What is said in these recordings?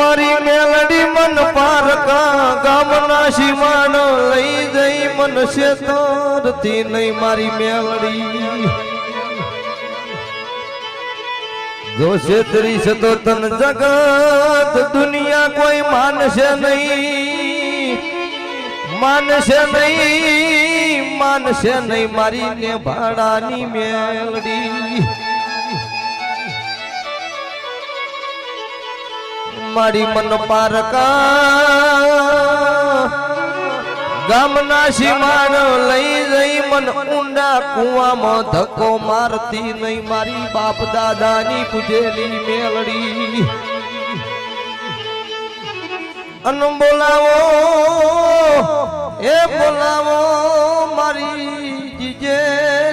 મારી મેલડી મન પારકા ગામના સીમાન લઈ જઈ મન શેતરથી નહીં મારી મેલડી. જો છેતરી છે તો તન જગત દુનિયા કોઈ માનશે નહીં માનશે નહીં માનશે નહીં મારી ને ભાડાની મેલડી. મારી મન પારકા ગામના સીમાન લઈ જઈ મન ઊંડા કુવામાં ધક્કો મારતી નહીં. મારી બાપ દાદાની પૂજેલી મેલડી. અન બોલાવો, એ બોલાવો મારી જીજે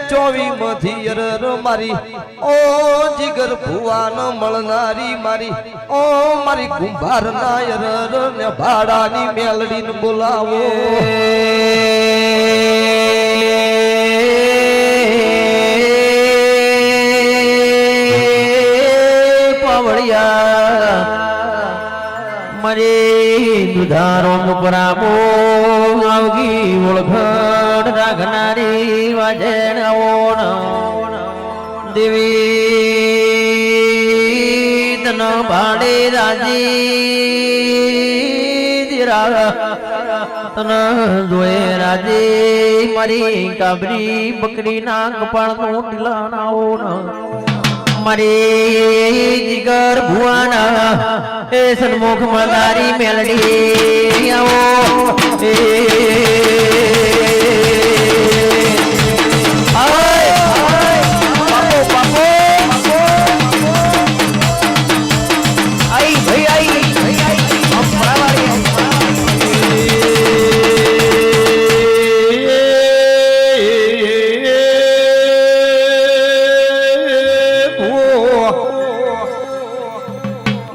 ચોવી માંથી અરર મારી, ઓ જીગર ભુવાન મળનારી મારી, ઓ મારી કુંભાર ના અરર ને ભાડાની મેલડી ને બોલાવો. પાવળિયા, મરે દુધારો મુકરામો આવગી ઓળખણ રાખનારી વાજણ ઓણ. દેવી તન ભાડે રાજી દિરા તન જોએ રાજે મારી કાબરી બકરી ના કપાળનું ઢીલાના ઓણ. મારે જીગર ભુવાના એ સન્મુખ મદારી મેલડી આવો.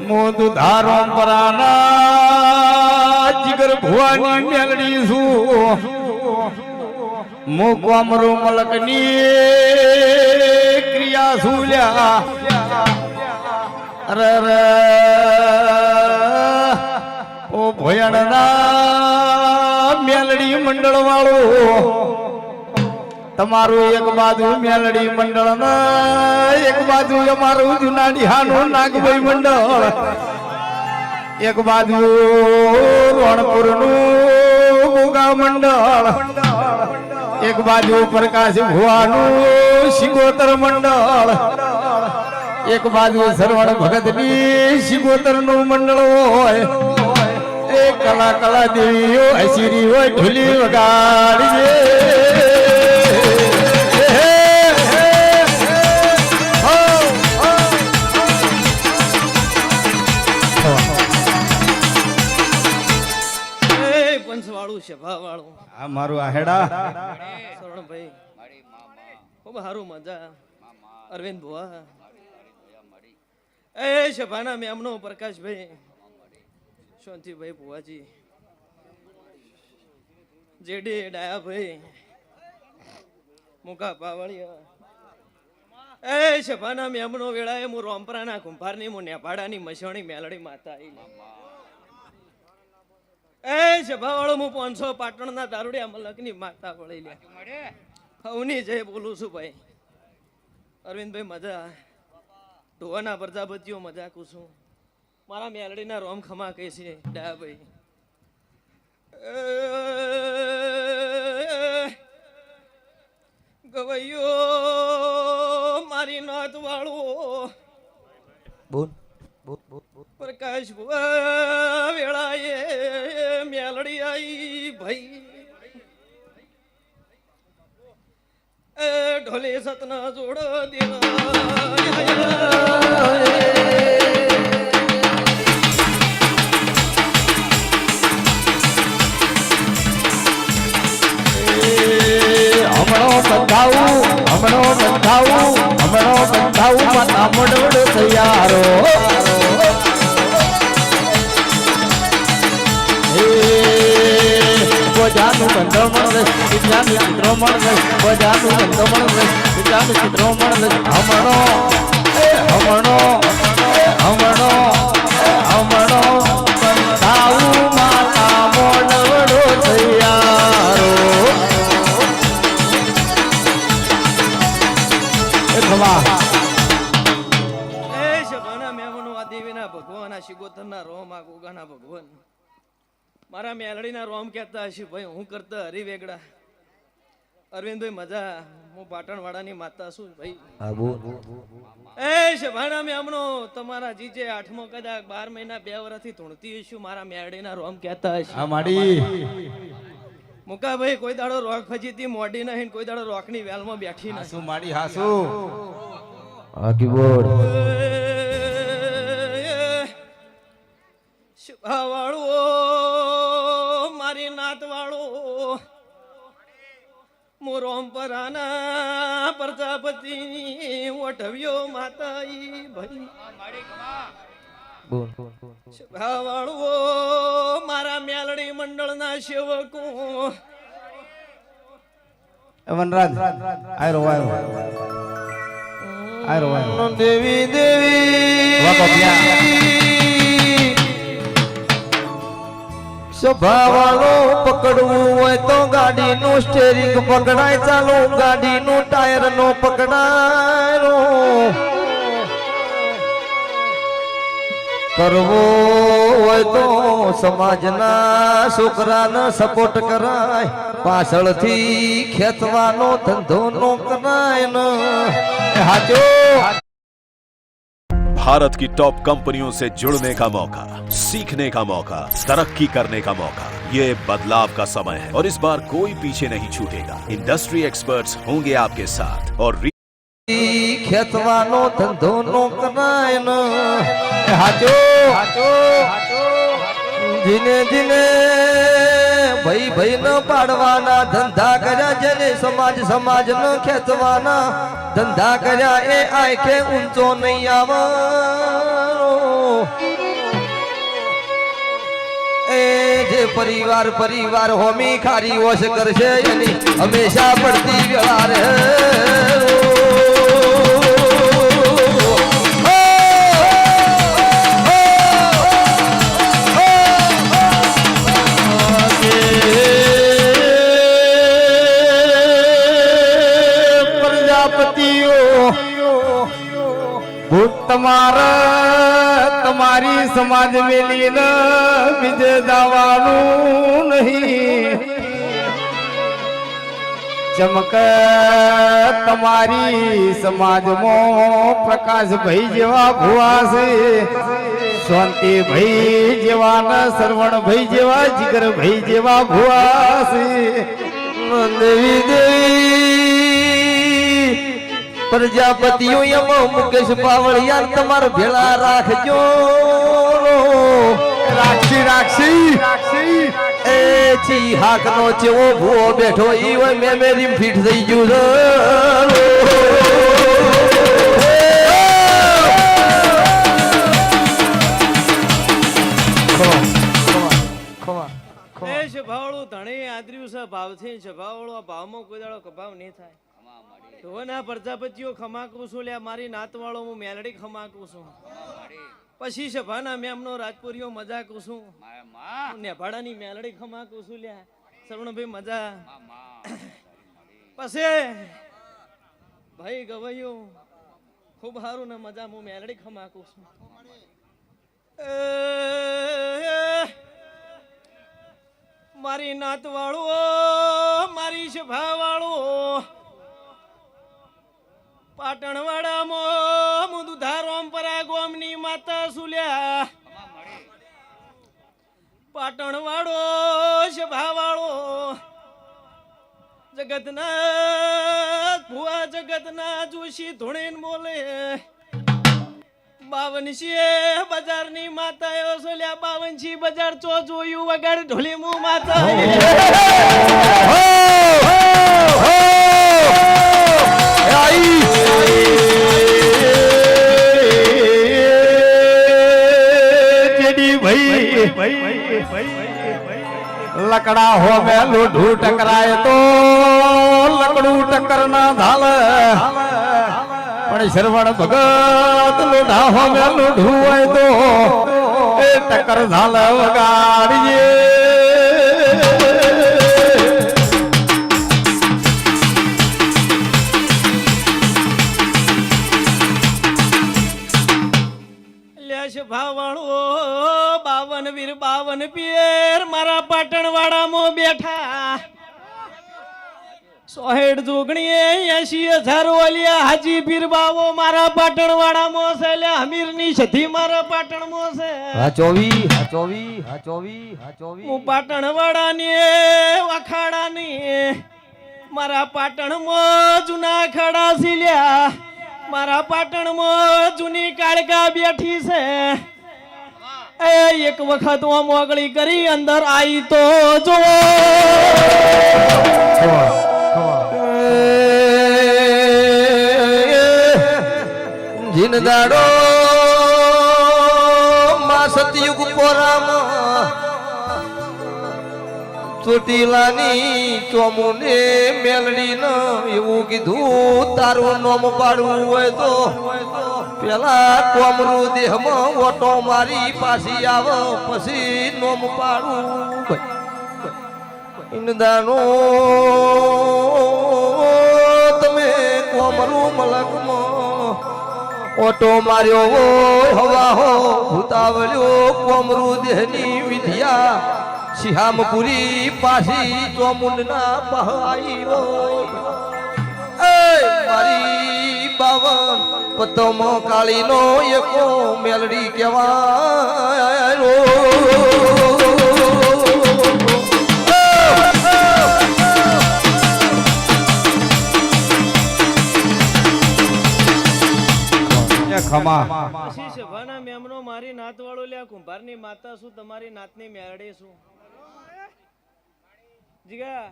મોદુ ધારો પરાના જીગર ભુવાની મેલડી છું. અમરો મલકની ક્રિયા સુલ્યા અરે રે ઓ ભયણના મેલડી મંડળ વાળું તમારું એક બાજુ મેલડી મંડળ એક બાજુ અમારું જુનાડી હાનું નાગભાઈ મંડળ. એક બાજુ રણપુરનું મંડળ. એક બાજુ પ્રકાશ ભુવાનું શિગોતર મંડળ. એક બાજુ સરવણ ભગતની શિગોતરનું મંડળ હોય. એ કલા કલા દેવીઓ હસીરી હોય, ઢોલી વગાડી છે ભાવાળું આ મારું આ હેડા. સરણભાઈ ખૂબ સારું મજા. અરવિંદ ભુવા. એ શભાના મેમનો પ્રકાશભાઈ. શાંતિભાઈ ભુવાજી. જેડી ડાયાભાઈ. મુકા પાવળિયા. એ શભાના મેમનો વેળાએ હું રોમપરાના કુંભારની હું નેપાડાની મસોણી મેલડી માતા આઈ એ સભાવાળો હું પાંચસો પાટણના દારૂડિયા મલકની માતા વળી લે હવની જય બોલું છું ભાઈ. અરવિંદભાઈ મજા ધોવાના પ્રજાપતિઓ મજા છું. મારા મેલડીના રોમ ખમા કહે છે ડાયાભાઈ ગવૈયો મારી નાત વાળું. બોલ. પ્રકાશ વેળાએ મેલડી આઈ ભાઈ. ઢોલે સતના જોડ દેવા સંક્રમણ રસ વિજ્ઞાન ચિત્રોમણ રસ બધાનું સંક્રમણ રસ વિજ્ઞાન ભગવાન આ ભગવાન મારા મેલડીના રોમ કહેતા હશે ભાઈ હું કરતા હરી વેગડા અરવિંદભાઈ મજા હું પાટણવાડાની માતા છું ભાઈ એ શભાણા મેં હમણો તમારા જીજે આઠમો કદાચ બાર મહિના બે વર્ષથી ધૂણતી હશું મારા મેરડીના રોમ કહેતા હશે આ માડી મુકાભાઈ કોઈ દાડો રોક ફજીતી મોડી નહીં કોઈ દાડો રોકની વેલમાં બેઠી નહીં હાસુ માડી હાસુ હા કી બોલ શુભાવાળો મોરોમપરાના પ્રજાપતિ ઓઠવ્યો માતાઈ ભાઈ બોલ શુભાવાળો મારા મેલડી મંડળના સેવકો. વનરાજ આયરો આયરો. આયરો આયરો. દેવી. દેવી વાહ, પકડવું હોય તો ગાડીનું સ્ટેરિંગ પકડાય ચાલો ગાડીનું ટાયર નો પકડાય. કરવો હોય તો સમાજના છોકરાને સપોર્ટ કરાય પાછળથી ખેંચવાનો ધંધો નો કરાય ને. હાચો? भारत की टॉप कंपनियों से जुड़ने का मौका, सीखने का मौका, तरक्की करने का मौका, ये बदलाव का समय है और इस बार कोई पीछे नहीं छूटेगा। इंडस्ट्री एक्सपर्ट्स होंगे आपके साथ और जिने जिने ભાઈ ભાઈ ન પાડવાના, ધંધા કર્યા જેને સમાજ સમાજ ન ખેંચવાના, ધંધા કર્યા એ કે ઊંચો નહીં આવવાનો એ જે પરિવાર પરિવાર હોમી ખારી વોશ કરશે એની હંમેશા પડતી વ્યવહાર ભૂત તમારી સમાજ મેલી બીજે દાવાનું નહીં. ચમક તમારી સમાજમાં પ્રકાશ ભાઈ જેવા ભુવા છે શાંતિ ભાઈ જેવા ને સરવણ ભાઈ જેવા જીગર ભાઈ જેવા ભુવા છે. દેવી દેવી પ્રજાપતિઓ યમો મુકેશ પાવળિયાર તમાર ભેળા રાખજો. રાખી રાખી રાખશી. એ છી હાક નો ચેવો ભૂવો બેઠો ઈ હોય મેમેરી ફીટ થઈ ગયું છે. ભાવળું ધણી આદર્યું છે ભાવથી છે. ભાવળો ભાવમાં કોઈ દાડો કભાવ નહીં થાય. ધોવાના પ્રજાપતિઓ ખમાકું છું લ્યા મારી નાતવાળો હું મેલડી ખમાકું છું. પછી સભાના મેમનો રાજપુરીઓ મજાકું છું. નેભાડાની મેલડી ખમાકું છું લ્યા. સરવણભાઈ મજા. પછી ભાઈ ગવાયું ખૂબ સારું ને મજા હું મેલડી ખમાકું છું. મારી નાત વાળો મારી સભા વાળો પાટણવાડામાં હું દુધારોમપરા ગોમની માતા સુલ્યા. પાટણવાડો સભા વાળો જગતના ભુવા જગતના જોશી ધોળીને બોલે. બાવનશી બજારની માતા સોલ્યા બાવનશી બજાર ચો જોયું વગર ઢોલી મુ માતા જેડી ભાઈ. લકડા હો મે ઢૂ ટકરાય તો લકડું ટક્કર ના ધાલ. પણ શરવણ ભગત લોઢા હો મે ઢૂવાય તો એ ટક્કર ધાલ વગાડીએ. ભાવ બાવન વીર બાવન પિયર મારા પાટણ વાળામાં બેઠા. સોહેડ જોગણીએ એસી હજાર ઓલિયા હાજી પીરબાવો મારા પાટણ વાળામાં છે. એટલે હમીરની સધી મારા પાટણમાં છે. હા ચોવી હા ચોવી હા પાટણ વાડાની અખાડાની મારા પાટણમાં જૂના અખાડા સીલ્યા. મારા પાટણમાં જૂની કાળકા બેઠી છે. એ એક વખત હું મોગળી કરી અંદર આવી તો જો જીન દાડો માં સતયુગ પોરામ ચોટીલાની ચોમુને મેલડી ન એવું કીધું, તારું નોમ પાડવું હોય તો પેલા કોમરું દેહમાં ઓટો મારી પાછી આવો, પછી નોમ પાડવું ઇન્દાનો તમે કોમરું મલકમાં ઓટો માર્યો હોય, હવા હો ભૂતાવલ્યો કોમરું દેહની વિધિયા. સિહામપુરી પાછી ચોમુંડના પહાઈ હોય મારી બાવન પતમ કાળીનો એકો મેલડી કહેવાય ખમા. મેમનો મારી નાતવાળો લ્યા કુંભારની માતા શું તમારી નાતની મેરડે શું? જીગા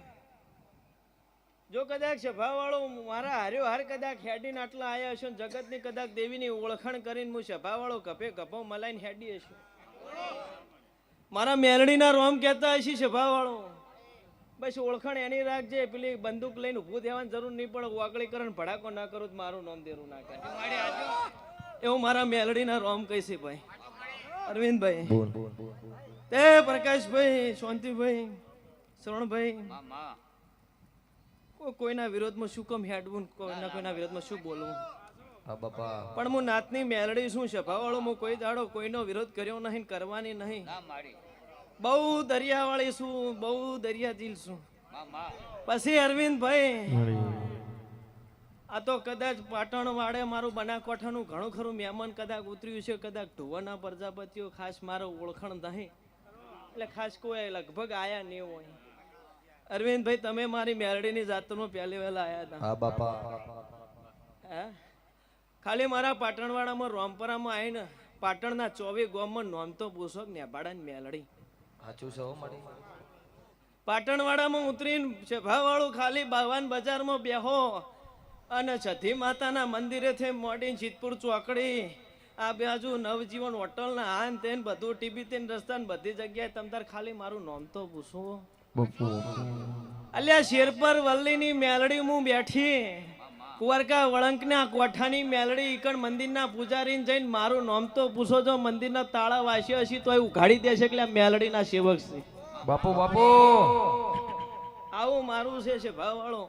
જો કદાચ સભાવાળો મારા હાર્યો હાર કદાચ હેડીને આટલા આવ્યા હશો ને જગતની કદાચ દેવીની ઓળખાણ કરીને હું સભાવાળો કપે કપો મલાઈને હેડી હશે. મારા મેરડીના રોમ કહેતા હશે સભાવાળો. બસ ઓળખાણ એની રાખજે પેલી બંદૂક લઈને ઊભું થવાની જરૂર નહીં પડે વાકળી કરે ભડાકો ના કરું તો મારું નામ દેરું ના કરે એવું મારા મેલડીના રોમ કહીશ ભાઈ. અરવિંદભાઈ. તે પ્રકાશભાઈ શાંતિભાઈ શ્રવણભાઈ કોઈના વિરોધમાં શું કમ હેડવું કોઈના કોઈના વિરોધમાં શું બોલવું? હા બાપા. પણ હું નાતની મેલડી શું છે ભાવાળો હું કોઈ દાડો કોઈનો વિરોધ કર્યો નહીં કરવાની નહીં. બહુ દરિયાવાળી છું બહુ દરિયા દિલ છું પછી અરવિંદભાઈ આ તો કદાચ પાટણ વાળે મારું બનાકોઠાનું ઘણું ખરું મહેમાન કદાચ ઉતર્યું છે કદાચ ઢોવાના પ્રજાપતિઓ ખાસ મારો ઓળખાણ નહીં. એટલે ખાસ કોઈ લગભગ આયા નહીં હોય. અરવિંદભાઈ તમે મારી મેરડીની જાતનો પહેલી વહેલા આવ્યા હતા. હા બાપા. હે? ખાલી મારા પાટણવાડામાં રોમપરામાં આવીને પાટણના ચોવી ગામમાં નોમ તો પૂછો કે નેભાડાની મેલડી. સાચું છે હો મારી. પાટણવાડામાં ઉતરીને સભાવાળું ખાલી બાવાન બજારમાં બેહો અને છથી માતાના મંદિરેથી મોડી જીતપુર ચોકડી આ બાજુ નવજીવન હોટલના આન તેન બધું ટીબી તેન રસ્તા બધી જગ્યાએ તમ તાર ખાલી મારું નામ તો પૂછો. અલ્યા શેરપર વલ્લીની મેલડી હું બેઠી. કુંવરકા વળંકના કોઠાની મેલડી ઈકણ મંદિરના પૂજારીને જઈને મારું નામ તો પૂછો જો મંદિરના તાળા વાસ્યો હશે તો એ ઉઘાડી દેશે એટલે મેલડીના સેવક છે. બાપુ બાપુ. આવું મારું છે છે ભાવવાળો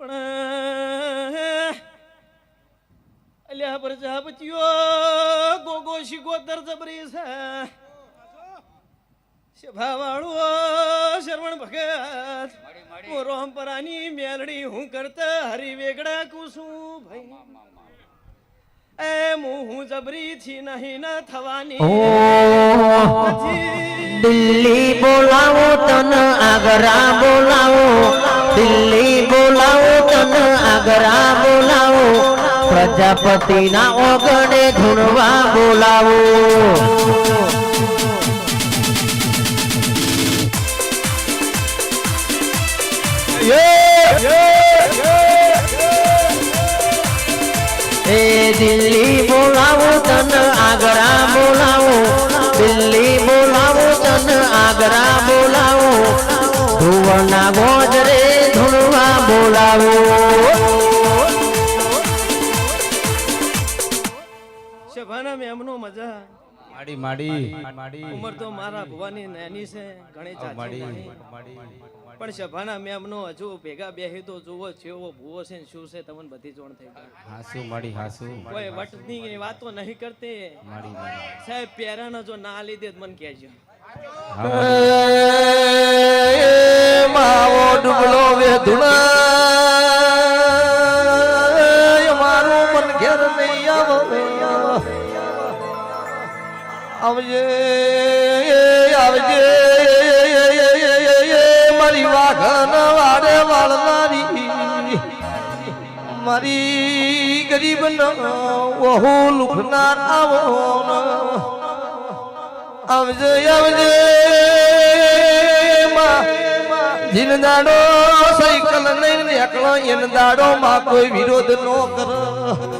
પણ અલ્યા પ્રજાપતિઓ ગોગો શિગોતર જબરી છે. છે ભાવવાળો શરવણ ભગત હું રોમપરાની મેલડી હું કરતા હરી વેગડા કુસું ભાઈ. એ હું હું જબરી થી નહીં ન થવાની. દિલ્હી બોલાવો તન આગરા બોલાવો. દિલ્હી બોલાવો તન આગરા બોલાવો. પ્રજાપતિના ઓગણે ધૂણવા બોલાવો. દિલ્હી બોલાવો તન આગરા બોલાવો દિલ્હી બોલાવો તન આગરા બોલાવો ધુવના ગોજરે ધૂણવા બોલાવો માડી માડી માડી ઉંમર તો મારા ભવાની નાની છે ઘણી ચાચી માડી માડી પણ સભાના મેમનો હજુ ભેગા બેહી તો જુઓ જેવો ભૂવો છે ને શું છે તમને બધી જોણ થઈ ગઈ. હાસુ માડી હાસુ. કોઈ વટની વાતો નહીં કરતી. માડી સાહેબ પેરાનો જો ના લીધે મને કહેજો. માવો ડુબલો વેધુણા. આવજે આવજે, મારી વાઘન વાડે વાળનારી, મારી ગરીબ ઓહુ લુખનાર આવો આવજે આવજે જીનદાડો સાયકલ લઈને એકલો એનદાડો માં કોઈ વિરોધ નો કર.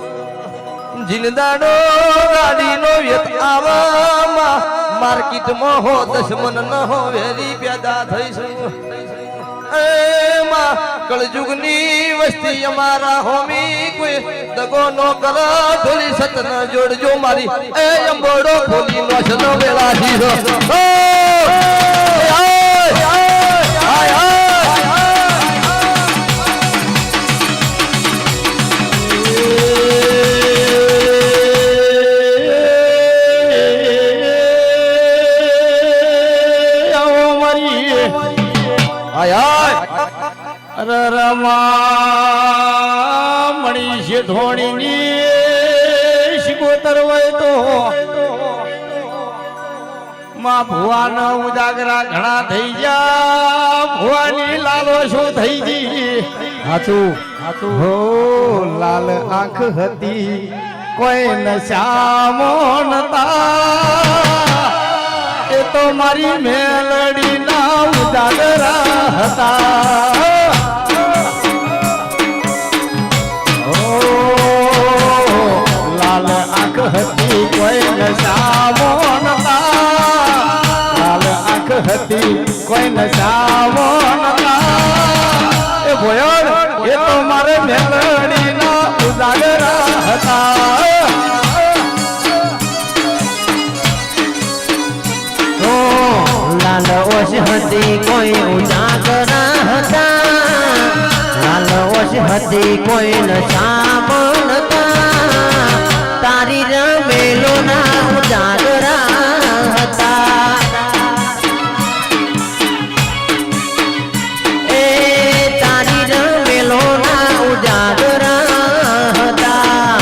જીનદાડો ગાડીનો વ્યત આવામાં માર્કેટમાં હો દશમન ન હો વેરી પેદા થઈશું એમાં કળજુગની વસ્તી અમારા હોમી કોઈ દગો નો કર સત ન જોડજો મારી. એ અંબોડો ખોલી નો છનો વેલાથી આય, આય. અરે રમા મણી છે ધોણીની શિકોતર હોય તો. માં ભુવાના ઉજાગરા ઘણા થઈ જા ભુવાની લાલો શું થઈ ગઈ? હાચું. હાચું હો લાલ આંખ હતી કોઈ નશામો નતા. એ તો મારી મેલડી ઉજાગરા હતા. લાલ આંખ હતી કોઈ નશામો નતા લાલ આંખ હતી કોઈ હતી કોઈ નશામાં નતા તારી રમેલો ના ઉજાગરા હતા એ તારી રમેલો ના ઉજાગરા હતા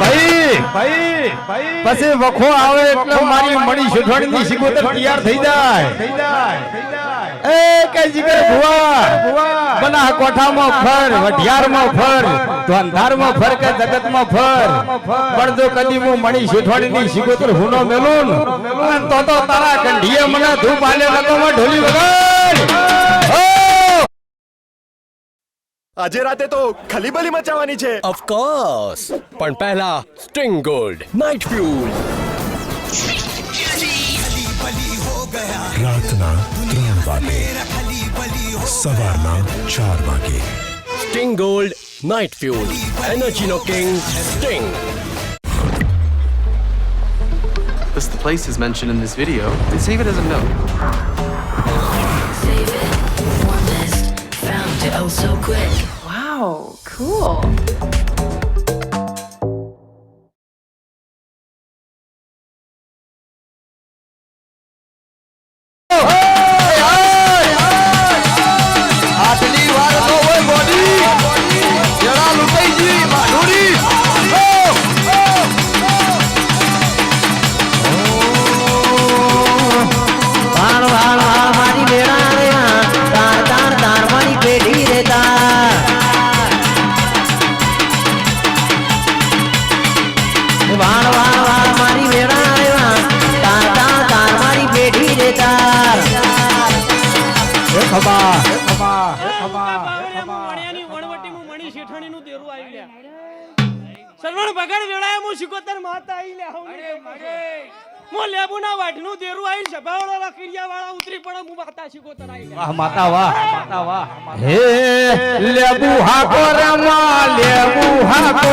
ભાઈ ભાઈ. પછી વખો આવે એટલે મારી મળી સુઠવાણી ની થઈ તૈયાર થઈ જાય. એ કઈ જગ્યાએ ભુવા બના કોઠામાં ફર વઢિયારમાં ફર ધોંધારમાં ફર કે જગતમાં ફર પણ જો કદી હું મણી સુઠવાણી ની હુનો મેલું ને, તો તો તારા કંઢીએ મને ધૂપ આલે લગોમાં ઢોલી વગર આજે રાતે તો ખલીબલી મચાવવાની છે. ઓફકોર્સ પણ પહેલા સ્ટ્રિંગ ગોલ્ડ નાઇટ ફ્યુલ રાતના ત્રણ વાગે સવારના ચાર વાગે sting gold night fuel એનર્જીનો king Sting This the place is mentioned in this video. Save it as a note. Save it. Warmest. Found it oh so quick. Wow, cool. લ્યા સરવણ વેળાએ હું શિકોતર માતા આવી લ્યા હું મો લેબુના વાઢનું દેરું આવી સભાવાળા રાખીરિયા વાળા ઉતરી પડે હું માતા શિકોતર આવી વાહ માતા વાહ માતા વાહ. હે લેબુ હાકો રમા લેબુ હાકો.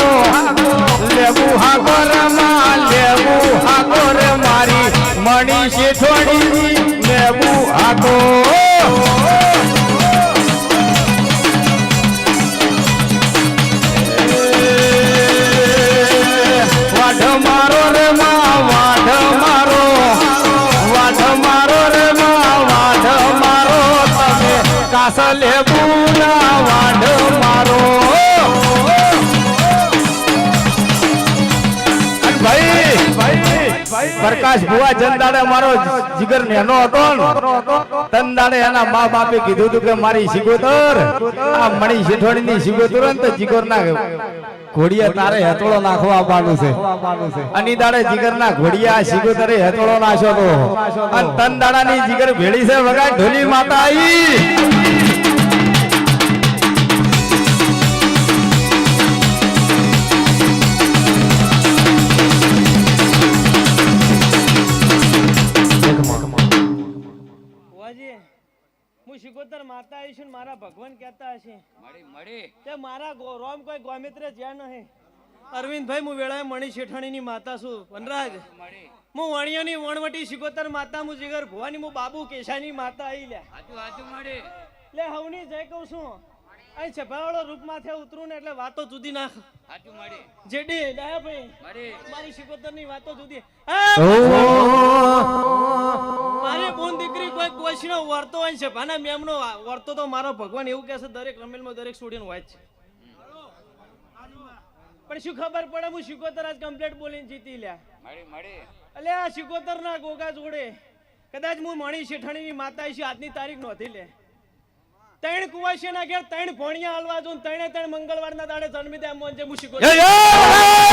લેબુ હાકો રમા લેબુ હાકો રે મારી મણી છે થોડી લેબુ હાકો. કાસ ભુવા જનદાડે મારો જીગર નેનો હતો તનદાડે એના મા બાપે કીધું હતું કે મારી સિગોતર, આ મણી શેઠવાડી ની સિગોતર ને જીગર ના ઘોડિયા તારે હેતોળો નાખવા આવવાનું છે. અની દાડે જીગર ના ઘોડિયા સિગોતરે હેતોળો નાખ્યો તો. અને તન દાડા ની જીગર ભેળી છે વગાડ ઢોલી માતા આઈ. હું શિકોતર માતા આવી છું મારા ભગવાન કહેતા હશે. તે મારા રોમ કોઈ ગોમિત્ર જ્યાં નહીં. અરવિંદભાઈ હું વેળાએ મણી શેઠાણીની માતા છું વનરાજ. હું વણિયાની વણવટી શિકોતર માતા હું જીગર ભુવાની હું બાબુ કેશાની માતા આવી લે લે હવની જય કહું છું. અહીં છપાવાળો રૂપ માથે ઉતરું ને એટલે વાતો જુદી નાખ. જેડી ડાયા ભાઈ. મારી શિકોતરની વાતો જુદી. મારી બોન દીકરી કોઈ કોશનો વર્તો હોય છે ભાના મેમનો વર્તો તો મારો ભગવાન એવું કહે છે દરેક રમેલમાં દરેક સ્ટુડન્ટ હોય છે. પણ શું ખબર પડે હું શિકોતર આજ કમ્પ્લેટ બોલીને જીતી લ્યા. અલે આ શિકોતર ના ગોગા જોડે. કદાચ હું મણી શેઠાણીની માતા છે આજની તારીખ નોંધી લે. ત્રણ કુવાશી ના ઘેર ત્રણ ભોણિયા હલવા જો ને ત્રણે ત્રણ મંગળવારના દાડે જન્મી દે એમ મોન છે હું શિકોતર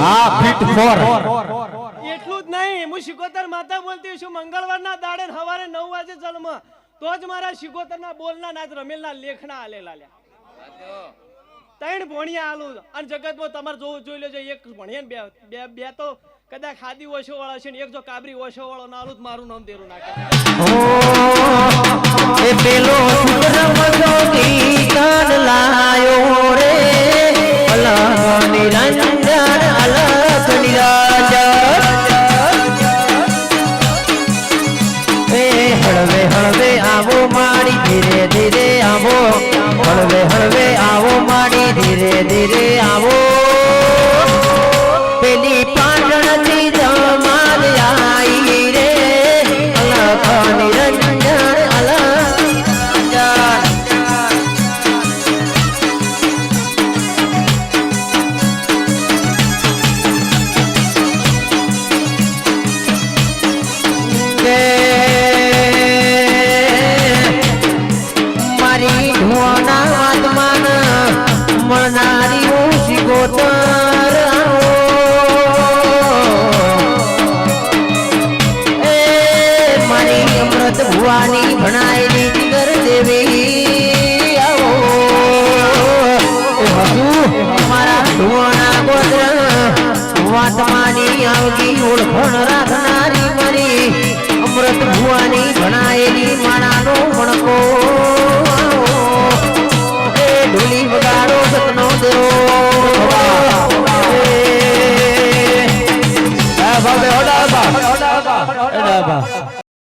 હા ફિટ ફોર એટલું જ નહીં હું શિકોતર માતા બોલતી છું મંગળવારના દાડે ને સવારે નવ વાગે જન્મ. તો જ મારા શિકોતરના બોલના નાચ રમેલના લેખના આલેલા લ્યા. ત્રણ ભણિયા આલું અને જગતમાં તમારે જોવું જોઈ લેજો, એક ભણિયા બે બે તો કદાચ ખાદી ઓછો વાળા છે ને એક જો કાબરી ઓછો વાળો ના આલું મારું નામ દેરું નાખે. પેલો કીર્તન લાયો રે